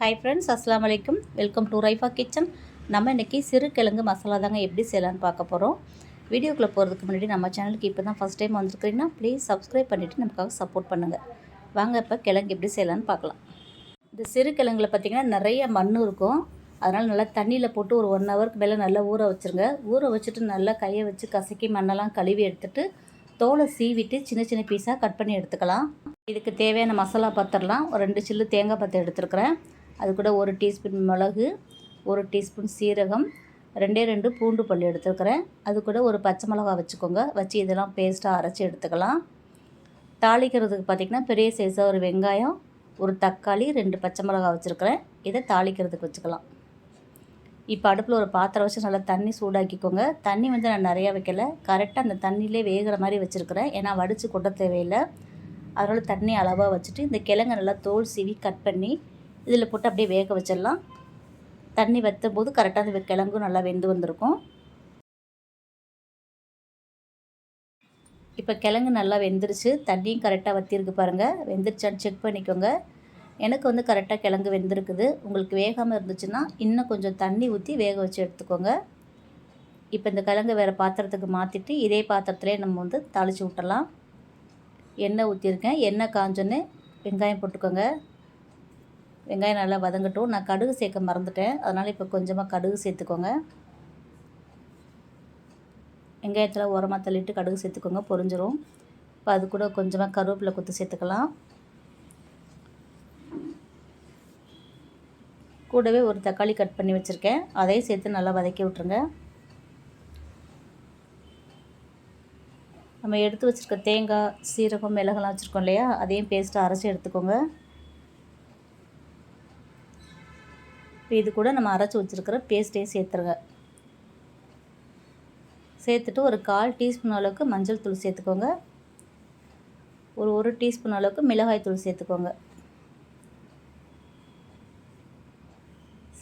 Hi friends அஸ்லாம் வலைக்கும் welcome to Raifa kitchen நம்ம இன்றைக்கி சிறு கிழங்கு மசாலா தாங்க எப்படி செய்யலான்னு பார்க்க போகிறோம் வீடியோக்குள்ளே போகிறதுக்கு முன்னாடி நம்ம சேனலுக்கு இப்போ தான் ஃபஸ்ட் டைம் வந்துருக்கிறீங்கன்னா ப்ளீஸ் சப்ஸ்கிரைப் பண்ணிவிட்டு நமக்காக சப்போர்ட் பண்ணுங்கள் வாங்க இப்போ கிழங்கு எப்படி செய்யலான்னு பார்க்கலாம். இந்த சிறு கிழங்குல பார்த்திங்கன்னா நிறைய மண் இருக்கும். அதனால் நல்லா தண்ணியில் போட்டு ஒரு ஒன் ஹவருக்கு மேலே நல்லா ஊற வச்சுருங்க. ஊற வச்சுட்டு நல்லா கையை வச்சு கசக்கி மண்ணெல்லாம் கழுவி எடுத்துகிட்டு தோலை சீவிட்டு சின்ன சின்ன பீஸாக கட் பண்ணி எடுத்துக்கலாம். இதுக்கு தேவையான மசாலா பத்திரலாம் ஒரு ரெண்டு சில்லு தேங்காய் பத்தை எடுத்துருக்குறேன். அது கூட ஒரு டீஸ்பூன் மிளகு ஒரு டீஸ்பூன் சீரகம் ரெண்டே ரெண்டு பூண்டு பல் எடுத்துருக்கிறேன். அது கூட ஒரு பச்சை மிளகா வச்சுக்கோங்க. வச்சு இதெல்லாம் பேஸ்ட்டாக அரைச்சி எடுத்துக்கலாம். தாளிக்கிறதுக்கு பார்த்திங்கன்னா பெரிய சைஸாக ஒரு வெங்காயம் ஒரு தக்காளி ரெண்டு பச்சை மிளகா வச்சுருக்கிறேன். இதை தாளிக்கிறதுக்கு வச்சுக்கலாம். இப்போ அடுப்பில் ஒரு பாத்திரம் வச்சு நல்லா தண்ணி சூடாக்கிக்கோங்க. தண்ணி வந்து நான் நிறையா வைக்கல. கரெக்டாக அந்த தண்ணியிலே வேகிற மாதிரி வச்சுருக்கிறேன். ஏன்னா வடித்து கொட்ட தேவையில்லை. அதனால் தண்ணி அளவாக வச்சுட்டு இந்த கிழங்கு நல்லா தோல் சீவி கட் பண்ணி இதில் போட்டு அப்படியே வேக வச்சிடலாம். தண்ணி வற்றும் போது கரெக்டாக அந்த கிழங்கும் நல்லா வெந்து வந்திருக்கும். இப்போ கிழங்கு நல்லா வெந்துருச்சு. தண்ணியும் கரெக்டாக வற்றிருக்கு பாருங்கள் வெந்துருச்சான்னு செக் பண்ணிக்கோங்க. எனக்கு வந்து கரெக்டாக கிழங்கு வெந்திருக்குது. உங்களுக்கு வேகாமல் இருந்துச்சுன்னா இன்னும் கொஞ்சம் தண்ணி ஊற்றி வேக வச்சு எடுத்துக்கோங்க. இப்போ இந்த கிழங்கு வேறு பாத்திரத்துக்கு மாற்றிட்டு இதே பாத்திரத்துலேயே நம்ம வந்து தாளித்து விட்டலாம் எண்ணெய் ஊற்றிருக்கேன் எண்ணெய் காஞ்சோன்னே வெங்காயம் போட்டுக்கோங்க. வெங்காயம் நல்லா வதங்கட்டும். நான் கடுகு சேர்க்க மறந்துட்டேன். அதனால் இப்போ கொஞ்சமாக கடுகு சேர்த்துக்கோங்க. வெங்காயத்தில் உரமாக தள்ளிட்டு கடுகு சேர்த்துக்கோங்க. பொரிஞ்சிரும். இப்போ அது கூட கொஞ்சமாக கருவேப்பிலை கொத்து சேர்த்துக்கலாம். கூடவே ஒரு தக்காளி கட் பண்ணி வச்சுருக்கேன். அதையும் சேர்த்து நல்லா வதக்கி விட்ருங்க நம்ம எடுத்து வச்சுருக்க தேங்காய் சீரகம் மிளகெல்லாம் வச்சுருக்கோம் இல்லையா? அதையும் பேஸ்ட்டு அரைச்சி எடுத்துக்கோங்க. இப்போ இது கூட நம்ம அரைச்சி வச்சுருக்கிற பேஸ்ட்டே சேர்த்துருங்க. சேர்த்துட்டு ஒரு கால் டீஸ்பூன் அளவுக்கு மஞ்சள் தூள் சேர்த்துக்கோங்க. ஒரு ஒரு டீஸ்பூன் அளவுக்கு மிளகாய் தூள் சேர்த்துக்கோங்க.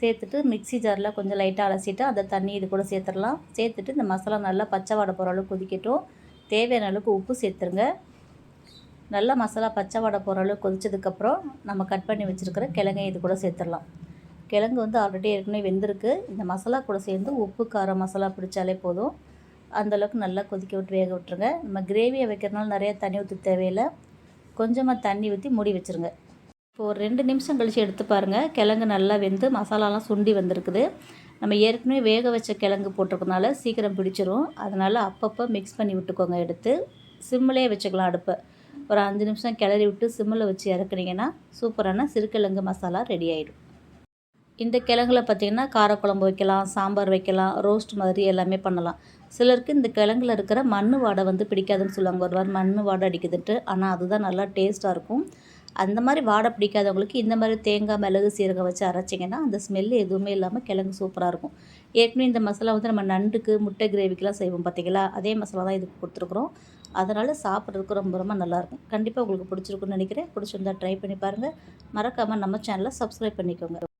சேர்த்துட்டு மிக்சி ஜாரில் கொஞ்சம் லைட்டாக அலசிட்டு அந்த தண்ணி இது கூட சேர்த்துடலாம். சேர்த்துட்டு இந்த மசாலா நல்லா பச்சை வாடை போகிற அளவுக்கு கொதிக்கட்டும். தேவையான அளவுக்கு உப்பு சேர்த்துருங்க. நல்லா மசாலா பச்சை வாடை போகிற அளவுக்கு கொதிச்சதுக்கப்புறம் நம்ம கட் பண்ணி வச்சுருக்கிற கிழங்கை இது கூட சேர்த்துடலாம். கிழங்கு வந்து ஆல்ரெடி ஏற்கனவே வெந்திருக்கு. இந்த மசாலா கூட சேர்ந்து உப்பு காரம் மசாலா பிடிச்சாலே போதும். அந்தளவுக்கு நல்லா கொதிக்க விட்டு வேக விட்டுருங்க. நம்ம கிரேவியை வைக்கிறனால நிறையா தண்ணி ஊற்றி தேவையில்லை. கொஞ்சமாக தண்ணி ஊற்றி மூடி வச்சுருங்க. இப்போ ஒரு ரெண்டு நிமிஷம் கழித்து எடுத்து பாருங்கள் கிழங்கு நல்லா வெந்து மசாலாலாம் சுண்டி வந்திருக்குது. நம்ம ஏற்கனவே வேக வச்ச கிழங்கு போட்டிருக்கனால சீக்கிரம் பிடிச்சிரும். அதனால் அப்பப்போ மிக்ஸ் பண்ணி விட்டுக்கோங்க எடுத்து. சிம்மிலே வச்சுக்கலாம் அடுப்பை. ஒரு அஞ்சு நிமிஷம் கிளறி விட்டு சிம்மில் வச்சு இறக்குனீங்கன்னா சூப்பரான சிறுகிழங்கு மசாலா ரெடி ஆகிடும் இந்த கிழங்குல பார்த்திங்கன்னா காரக்குழம்பு வைக்கலாம் சாம்பார் வைக்கலாம் ரோஸ்ட் மாதிரி எல்லாமே பண்ணலாம். சிலருக்கு இந்த கிழங்குல இருக்கிற மண் வாடை வந்து பிடிக்காதுன்னு சொல்லுவாங்க. ஒரு வாரம் மண் வாடை அடிக்குதுன்ட்டு. ஆனால் அதுதான் நல்லா டேஸ்ட்டாக இருக்கும். அந்த மாதிரி வாடை பிடிக்காதவங்களுக்கு இந்த மாதிரி தேங்காய் மிளகு சீரகம் வச்சு அரைச்சிங்கன்னா அந்த ஸ்மெல் எதுவுமே இல்லாமல் கிழங்கு சூப்பராக இருக்கும். ஏற்கனவே இந்த மசாலா வந்து நம்ம நண்டுக்கு முட்டை கிரேவிக்கெலாம் செய்வோம் பார்த்திங்களா? அதே மசாலா தான் இதுக்கு கொடுத்துருக்குறோம். அதனால் சாப்பிட்றதுக்கு ரொம்ப ரொம்ப நல்லாயிருக்கும் கண்டிப்பாக உங்களுக்கு பிடிச்சிருக்குன்னு நினைக்கிறேன். பிடிச்சிருந்தா ட்ரை பண்ணி பாருங்கள் மறக்காமல் நம்ம சேனலை சப்ஸ்கிரைப் பண்ணிக்கோங்க.